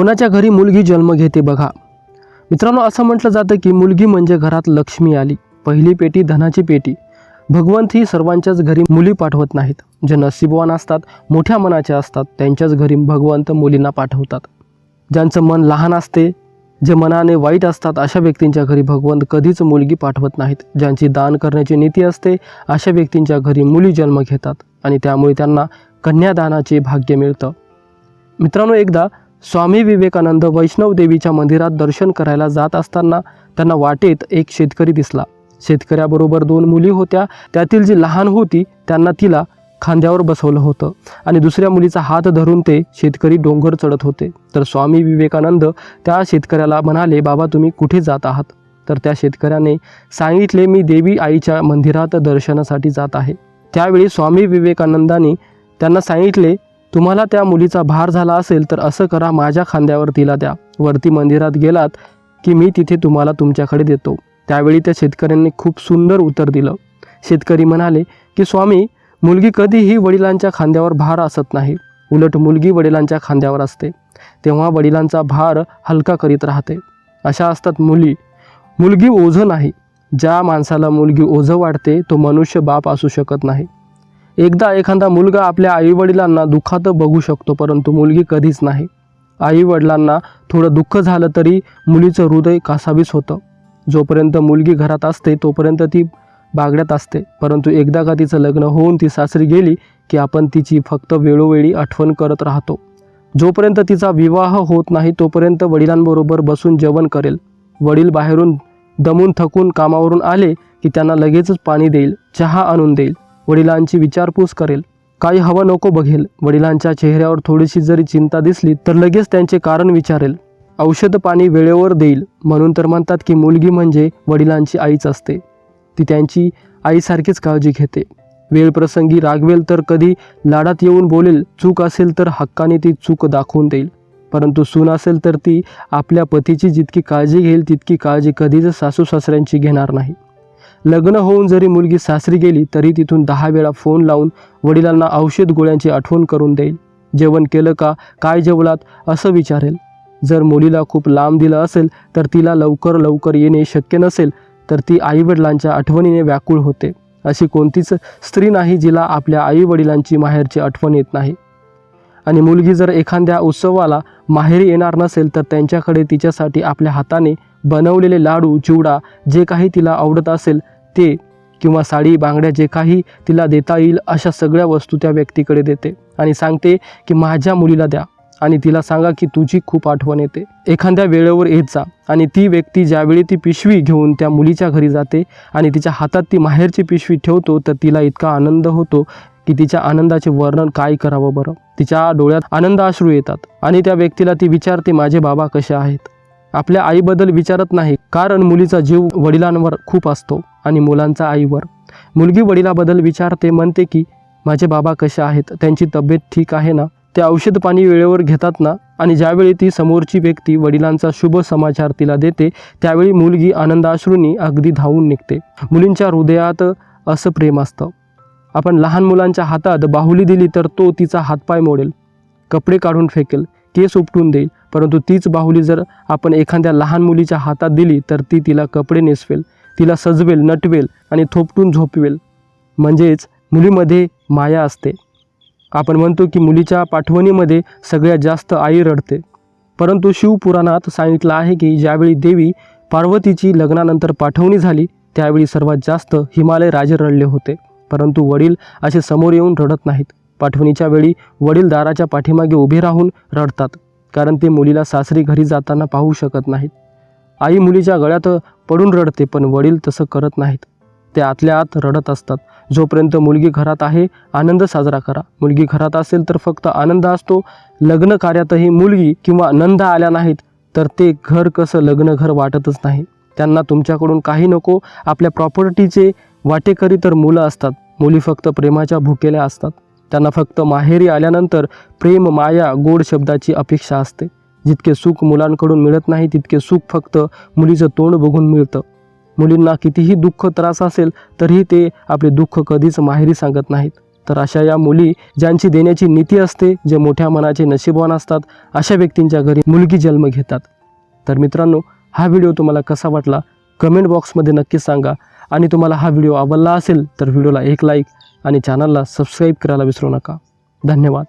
कोणाच्या घरी मुलगी जन्म घेते बघा. मित्रांनो असं म्हटलं जातं की मुलगी म्हणजे घरात लक्ष्मी आली. पहिली पेटी धनाची पेटी. भगवंत ही सर्वांच्याच घरी मुली पाठवत नाहीत. जे नसीबवान असतात मोठ्या मनाचे असतात त्यांच्याच घरी भगवंत मुलींना पाठवतात. ज्यांचं मन लहान असते जे मनाने वाईट असतात अशा व्यक्तींच्या घरी भगवंत कधीच मुलगी पाठवत नाहीत. ज्यांची दान करण्याची नीती असते अशा व्यक्तींच्या घरी मुली जन्म घेतात आणि त्यामुळे त्यांना कन्यादानाचे भाग्य मिळतं. मित्रांनो एकदा स्वामी विवेकानंद वैष्णव देवीच्या मंदिरात दर्शन करायला जात असताना त्यांना वाटेत एक शेतकरी दिसला. शेतकऱ्याबरोबर दोन मुली होत्या. त्यातील जी लहान होती त्यांना तिला खांद्यावर बसवलं होतं आणि दुसऱ्या मुलीचा हात धरून ते शेतकरी डोंगर चढत होते. तर स्वामी विवेकानंद त्या शेतकऱ्याला म्हणाले बाबा तुम्ही कुठे जात आहात? तर त्या शेतकऱ्याने सांगितले मी देवी आईच्या मंदिरात दर्शनासाठी जात आहे. त्यावेळी स्वामी विवेकानंदांनी त्यांना सांगितले तुम्हाला त्या मुलीचा भार झाला असेल तर असं करा माझ्या खांद्यावर तिला द्या. वरती मंदिरात गेलात की मी तिथे तुम्हाला तुमच्याकडे देतो. त्यावेळी त्या शेतकऱ्यांनी खूप सुंदर उत्तर दिलं. शेतकरी म्हणाले की स्वामी मुलगी कधीही वडिलांच्या खांद्यावर भार असत नाही. उलट मुलगी वडिलांच्या खांद्यावर असते. तेव्हा वडिलांचा भार हलका करीत राहते. अशा असतात मुली. मुलगी ओझं नाही. ज्या माणसाला मुलगी ओझं वाटते तो मनुष्य बाप असू शकत नाही. एकदा एखादा मुलगा आपल्या आईवडिलांना दुःखात बघू शकतो परंतु मुलगी कधीच नाही. आईवडिलांना थोडं दुःख झालं तरी मुलीचं हृदय कासावीस होतं. जोपर्यंत मुलगी घरात असते तोपर्यंत ती बागड्यात असते. परंतु एकदा का तिचं लग्न होऊन ती सासरी गेली की आपण तिची फक्त वेळोवेळी आठवण करत राहतो. जोपर्यंत तिचा विवाह होत नाही तोपर्यंत वडिलांबरोबर बसून जेवण करेल. वडील बाहेरून दमून थकून कामावरून आले की त्यांना लगेचच पाणी देईल चहा आणून देईल. वडिलांची विचारपूस करेल. काही हवं नको बघेल. वडिलांच्या चेहऱ्यावर थोडीशी जरी चिंता दिसली तर लगेच त्यांचे कारण विचारेल. औषध पाणी वेळेवर देईल. म्हणून तर म्हणतात की मुलगी म्हणजे वडिलांची आईच असते. ती त्यांची आईसारखीच काळजी घेते. वेळप्रसंगी रागवेल तर कधी लाडात येऊन बोलेल चूक असेल तर हक्काने ती चूक दाखवून देईल. परंतु सून असेल तर ती आपल्या पतीची जितकी काळजी घेईल तितकी काळजी कधीच सासू सासऱ्यांची घेणार नाही. लग्न होऊन जरी मुलगी सासरी गेली तरी तिथून दहा वेळा फोन लावून वडिलांना औषध गोळ्यांची आठवण करून देईल. जेवण केलं का? काय जेवलात? असं विचारेल. जर मुलीला खूप लांब दिलं असेल तर तिला लवकर लवकर येणे शक्य नसेल तर ती आईवडिलांच्या आठवणीने व्याकुळ होते. अशी कोणतीच स्त्री नाही जिला आपल्या आईवडिलांची माहेरची आठवण येत नाही. आणि मुलगी जर एखाद्या उत्सवाला माहेरी येणार नसेल तर त्यांच्याकडे तिच्यासाठी आपल्या हाताने बनवलेले लाडू चिवडा जे काही तिला आवडत असेल ते किंवा साडी बांगड्या जे काही तिला देता येईल अशा सगळ्या वस्तू त्या व्यक्तीकडे देते आणि सांगते की माझ्या मुलीला द्या आणि तिला सांगा की तुझी खूप आठवण येते. एखाद्या वेळेवर येत जा आणि ती व्यक्ती ज्यावेळी ती पिशवी घेऊन त्या मुलीच्या घरी जाते आणि तिच्या हातात ती माहेरची पिशवी ठेवतो तर तिला इतका आनंद होतो की तिच्या आनंदाचे वर्णन काय करावं बरं? तिच्या डोळ्यात आनंद अश्रू येतात आणि त्या व्यक्तीला ती विचारते माझे बाबा कसे आहेत? आपल्या आईबद्दल विचारत नाही कारण मुलीचा जीव वडिलांवर खूप असतो आणि मुलांचा आईवर. मुलगी वडिलाबद्दल विचारते म्हणते की माझे बाबा कसे आहेत? त्यांची तब्येत ठीक आहे ना? ते औषध पाणी वेळेवर घेतात ना? आणि ज्यावेळी ती समोरची व्यक्ती वडिलांचा शुभ समाचार तिला देते त्यावेळी मुलगी आनंदाश्रूंनी अगदी धावून निघते. मुलींच्या हृदयात असं प्रेम असतं. आपण लहान मुलांच्या हातात बाहुली दिली तर तो तिचा हातपाय मोडेल. कपडे काढून फेकेल केस उपटून देईल परंतु तीच बाहुली जर आपण एखाद्या लहान मुलीच्या हातात दिली तर ती तिला कपडे नेसवेल तिला सजवेल नटवेल आणि थोपटून झोपवेल. म्हणजेच मुलीमध्ये माया असते. आपण म्हणतो की मुलीच्या पाठवणीमध्ये सगळ्यात जास्त आई रडते. परंतु शिवपुराणात सांगितलं आहे की ज्यावेळी देवी पार्वतीची लग्नानंतर पाठवणी झाली त्यावेळी सर्वात जास्त हिमालय राजे रडले होते. परंतु वडील असे समोर येऊन रडत नाहीत. पाठवणीच्या वेळी वडील दाराच्या पाठीमागे उभे राहून रडतात कारण ते मुलीला सासरी घरी जाताना पाहू शकत नाहीत. आई मुलीच्या गळ्यात पडून रडते पण वडील तसं करत नाहीत. ते आतल्या आत रडत असतात. जोपर्यंत मुलगी घरात आहे आनंद साजरा करा. मुलगी घरात असेल तर फक्त आनंद असतो. लग्न कार्यातही मुलगी किंवा नंदा आल्या नाहीत तर ते घर कसं लग्न घर वाटतच नाही. त्यांना तुमच्याकडून काही नको. आपल्या प्रॉपर्टीचे वाटेकरी तर मुलं असतात. मुली फक्त प्रेमाच्या भुकेल्या असतात. त्यांना फक्त माहेरी आल्यानंतर प्रेम माया गोड शब्दाची अपेक्षा असते. जितके सुख मुलांकडून मिळत नाही तितके सुख फक्त मुलीचं तोंड बघून मिळतं. मुलींना कितीही दुःख त्रास असेल तरीही ते आपले दुःख कधीच माहेरी सांगत नाहीत. तर अशा या मुली ज्यांची देण्याची नीती असते जे मोठ्या मनाचे नशीबवान असतात अशा व्यक्तींच्या घरी मुलगी जन्म घेतात. तर मित्रांनो हा व्हिडिओ तुम्हाला कसा वाटला? कमेंट बॉक्समध्ये नक्कीच सांगा. आणि तुम्हाला हा व्हिडिओ आवडला असेल तर व्हिडिओला एक लाईक आणि चॅनलला सबस्क्राईब करायला विसरू नका. धन्यवाद.